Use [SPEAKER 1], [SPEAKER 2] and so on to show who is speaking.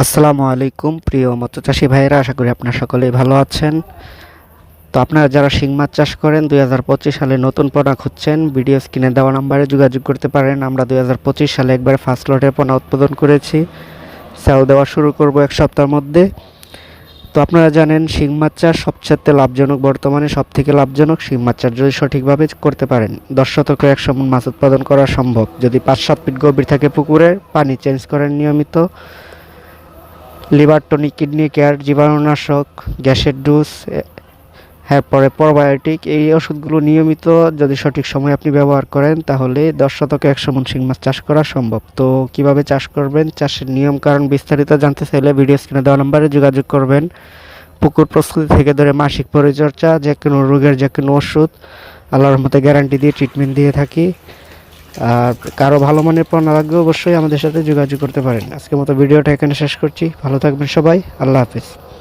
[SPEAKER 1] আসসালামু আলাইকুম, প্রিয় মৎস্য চাষি ভাইয়েরা, আশা করি আপনারা সকলেই ভালো আছেন। তো আপনারা যারা শিং মাছ চাষ করেন, দুই হাজার পঁচিশ সালে নতুন পোনা খুঁজছেন, ভিডিও স্ক্রিনে দেওয়া নাম্বারে যোগাযোগ করতে পারেন। আমরা দুই হাজার পঁচিশ সালে একবার ফার্স্ট লটের পোনা উৎপাদন করেছি। চাও দেওয়া শুরু করব এক সপ্তাহের মধ্যে। তো আপনারা জানেন, শিং মাছ চাষ সবচেয়ে লাভজনক, বর্তমানে সব থেকে লাভজনক। শিং মাছ চাষ যদি সঠিকভাবে করতে পারেন, দশ শতক একশো মাছ উৎপাদন করা সম্ভব। যদি পাঁচ সাত ফিট গভীর থাকে পুকুরে, পানি চেঞ্জ করেন নিয়মিত। লিভার টনিক, কিডনি কেয়ার, জীবাণুনাশক, গ্যাসের ডোজ হ্যাঁ পরে প্রোবায়োটিক, এই ওষুধগুলো নিয়মিত যদি সঠিক সময় আপনি ব্যবহার করেন, তাহলে দশ শতকে একশো মন শিং মাছ চাষ করা সম্ভব। তো কীভাবে চাষ করবেন? চাষের নিয়ম কারণ বিস্তারিত জানতে চাইলে ভিডিও স্ক্রিনে দেওয়া নম্বরে যোগাযোগ করবেন। পুকুর প্রস্তুতি থেকে ধরে মাসিক পরিচর্যা যে কোনো রোগের যে কোনো ওষুধ, আল্লাহর মতো গ্যারান্টি দিয়ে ট্রিটমেন্ট দিয়ে থাকি। আর কারও ভালো মানের পণ্য লাগবে অবশ্যই আমাদের সাথে যোগাযোগ করতে পারেন। আজকের মতো ভিডিওটা এখানে শেষ করছি। ভালো থাকবেন সবাই। আল্লাহ হাফিজ।